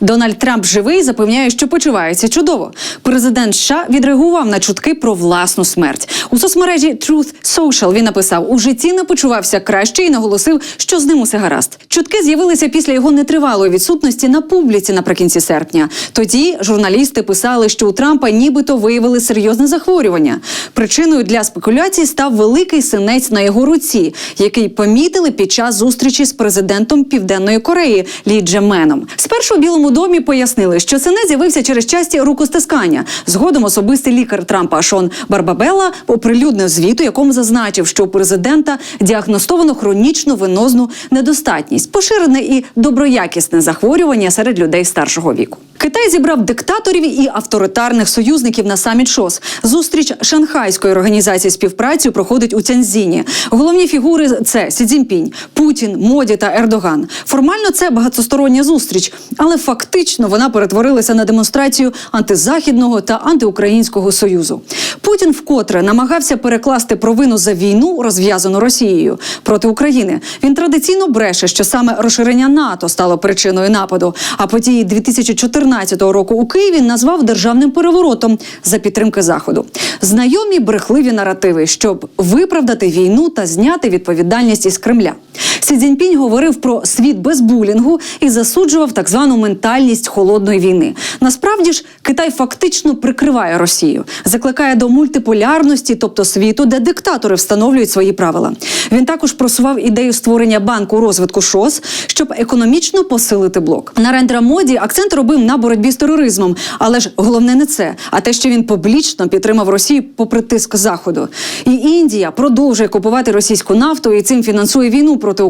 Дональд Трамп живий запевняє, що почувається чудово. Президент США відреагував на чутки про власну смерть у соцмережі Truth Social Він написав: у житті не почувався краще і наголосив, що з ним усе гаразд. Чутки з'явилися після його нетривалої відсутності на публіці наприкінці серпня. Тоді журналісти писали, що у Трампа нібито виявили серйозне захворювання. Причиною для спекуляцій став великий синець на його руці, який помітили під час зустрічі з президентом Південної Кореї Лі Джеменом. Спершу домі пояснили, що синець з'явився через часті рукостискання. Згодом особистий лікар Трампа Шон Барбабелла оприлюднив звіт, у якому зазначив, що у президента діагностовано хронічну венозну недостатність, поширене і доброякісне захворювання серед людей старшого віку. Китай зібрав диктаторів і авторитарних союзників на саміт ШОС. Зустріч Шанхайської організації співпраці проходить у Цянзіні. Головні фігури це Сі Цзіньпінь, Путін, Моді та Ердоган. Формально це багатостороння зустріч, але фактично вона перетворилася на демонстрацію антизахідного та антиукраїнського союзу. Путін вкотре намагався перекласти провину за війну, розв'язану Росією проти України. Він традиційно бреше, що саме розширення НАТО стало причиною нападу. А події 2014 року у Києві назвав державним переворотом за підтримки заходу. Знайомі брехливі наративи, щоб виправдати війну та зняти відповідальність із Кремля. Сі Цзіньпінь говорив про світ без булінгу і засуджував так звану ментальність холодної війни. Насправді ж Китай фактично прикриває Росію, закликає до мультиполярності, тобто світу, де диктатори встановлюють свої правила. Він також просував ідею створення банку розвитку ШОС, щоб економічно посилити блок. Нарендра Моді акцент робив на боротьбі з тероризмом, але ж головне не це, а те, що він публічно підтримав Росію попри тиск заходу. І Індія продовжує купувати російську нафту і цим фінансує війну проти України.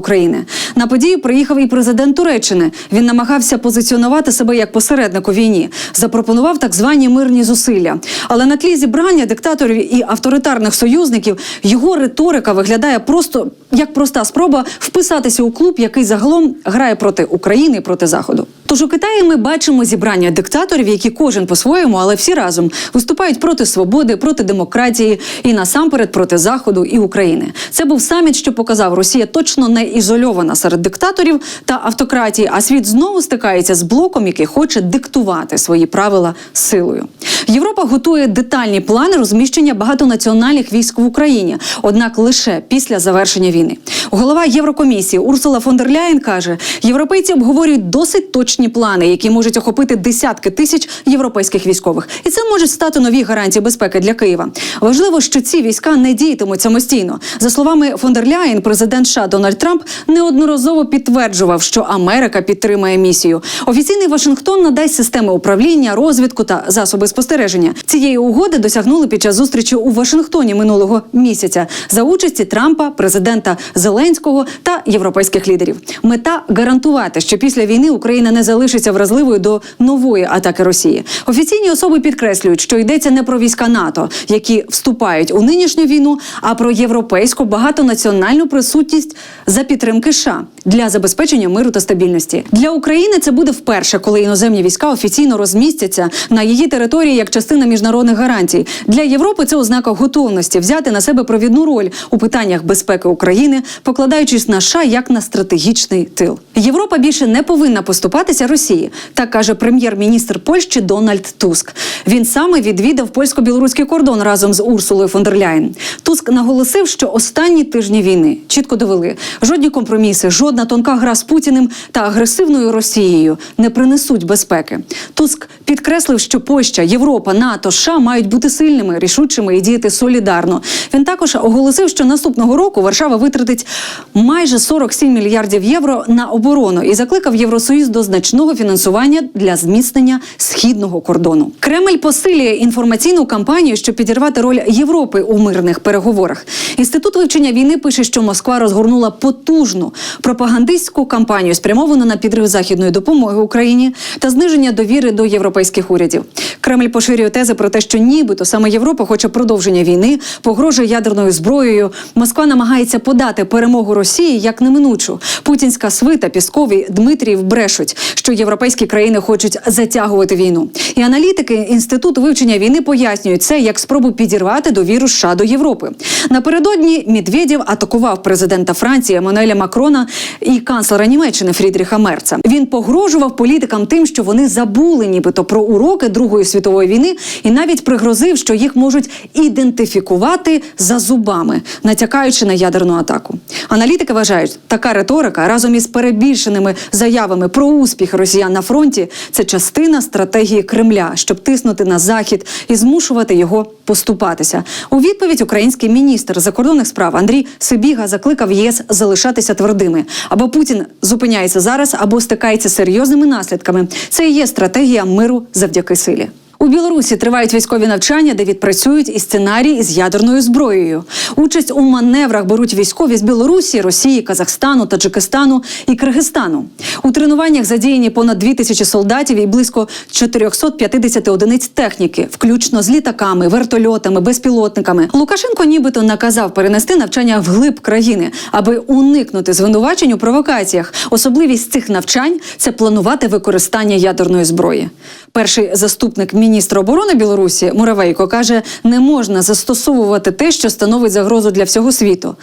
На подію приїхав і президент Туреччини. Він намагався позиціонувати себе як посередник у війні, запропонував так звані мирні зусилля. Але на тлі зібрання диктаторів і авторитарних союзників його риторика виглядає просто як проста спроба вписатися у клуб, який загалом грає проти України проти заходу. Тож у Китаї ми бачимо зібрання диктаторів, які кожен по-своєму, але всі разом виступають проти свободи, проти демократії і насамперед проти заходу і України. Це був саміт, що показав, Росія точно не ізольована серед диктаторів та автократії, а світ знову стикається з блоком, який хоче диктувати свої правила силою. Європа готує детальні плани розміщення багатонаціональних військ в Україні, однак лише після завершення війни. Голова Єврокомісії Урсула фон дер Ляєн каже: європейці обговорюють досить точні плани, які можуть охопити десятки тисяч європейських військових, і це можуть стати нові гарантії безпеки для Києва. Важливо, що ці війська не діятимуть самостійно. За словами фон дер Ляєн, президент США Дональд Трамп неодноразово підтверджував, що Америка підтримає місію. Офіційний Вашингтон надасть системи управління, розвідку та засоби спостереження. Цієї угоди досягнули під час зустрічі у Вашингтоні минулого місяця за участі Трампа, президента Зеленського та європейських лідерів. Мета гарантувати, що після війни Україна не залишиться вразливою до нової атаки Росії. Офіційні особи підкреслюють, що йдеться не про війська НАТО, які вступають у нинішню війну, а про європейську багатонаціональну присутність за підтримки США для забезпечення миру та стабільності. Для України це буде вперше, коли іноземні війська офіційно розмістяться на її території як частина міжнародних гарантій. Для Європи це ознака готовності взяти на себе провідну роль у питаннях безпеки України, покладаючись на США як на стратегічний тил. Європа більше не повинна поступатися Росії, так каже прем'єр-міністр Польщі Дональд Туск. Він саме відвідав польсько-білоруський кордон разом з Урсулою фон дер Ляєн. Туск наголосив, що останні тижні війни чітко довели жодні компроміси, жодна тонка гра з Путіним та агресивною Росією не принесуть безпеки. Туск підкреслив, що Польща, Європа, НАТО, США мають бути сильними, рішучими і діяти солідарно. Він також оголосив, що наступного року Варшава витратить майже 47 мільярдів євро на оборону і закликав Євросоюз до значного фінансування для зміцнення східного кордону. Кремль посилює інформаційну кампанію, щоб підірвати роль Європи у мирних переговорах. Інститут вивчення війни пише, що Москва розгорнула потужну пропагандистську кампанію, спрямовану на підрив західної допомоги Україні та зниження довіри до європейських урядів. Кремль поширює тези про те, що нібито саме Європа хоче продовження війни, погрожує ядерною зброєю. Москва намагається подати перемогу Росії як неминучу. Путінська свита, Піскові, Дмитріїв брешуть. Що європейські країни хочуть затягувати війну. І аналітики інституту вивчення війни пояснюють це як спробу підірвати довіру США до Європи. Напередодні Медведєв атакував президента Франції Еммануеля Макрона і канцлера Німеччини Фрідріха Мерца. Він погрожував політикам тим, що вони забули, нібито про уроки Другої світової війни, і навіть пригрозив, що їх можуть ідентифікувати за зубами, натякаючи на ядерну атаку. Аналітики вважають, така риторика разом із перебільшеними заявами про успіх росіян на фронті це частина стратегії Кремля, щоб тиснути на захід і змушувати його поступатися. У відповідь український міністр закордонних справ Андрій Сибіга закликав ЄС залишатися твердими. Або Путін зупиняється зараз, або стикається з серйозними наслідками. Це і є стратегія миру завдяки силі. Білорусі тривають військові навчання, де відпрацюють і сценарій із ядерною зброєю. Участь у маневрах беруть військові з Білорусі, Росії, Казахстану, Таджикистану і Киргизстану. У тренуваннях задіяні понад дві тисячі солдатів і близько 450 одиниць техніки, включно з літаками, вертольотами, безпілотниками. Лукашенко нібито наказав перенести навчання вглиб країни, аби уникнути звинувачень у провокаціях. Особливість цих навчань це планувати використання ядерної зброї. Перший заступник міністра оборони Білорусі Муравейко каже, не можна застосовувати те, що становить загрозу для всього світу.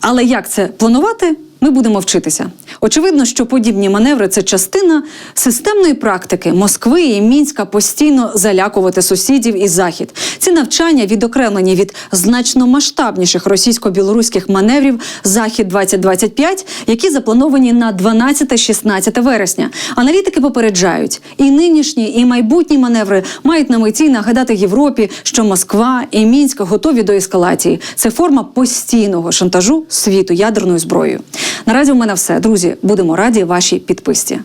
Але як це планувати? Ми будемо вчитися. Очевидно, що подібні маневри це частина системної практики Москви і Мінська постійно залякувати сусідів і захід. Ці навчання відокремлені від значно масштабніших російсько-білоруських маневрів Захід 2025 які заплановані на 12-16 вересня. Аналітики попереджають, і нинішні, і майбутні маневри мають на меті нагадати Європі, що Москва і Мінськ готові до ескалації. Це форма постійного шантажу світу ядерною зброєю. Наразі у мене все. Друзі, будемо раді вашій підписці.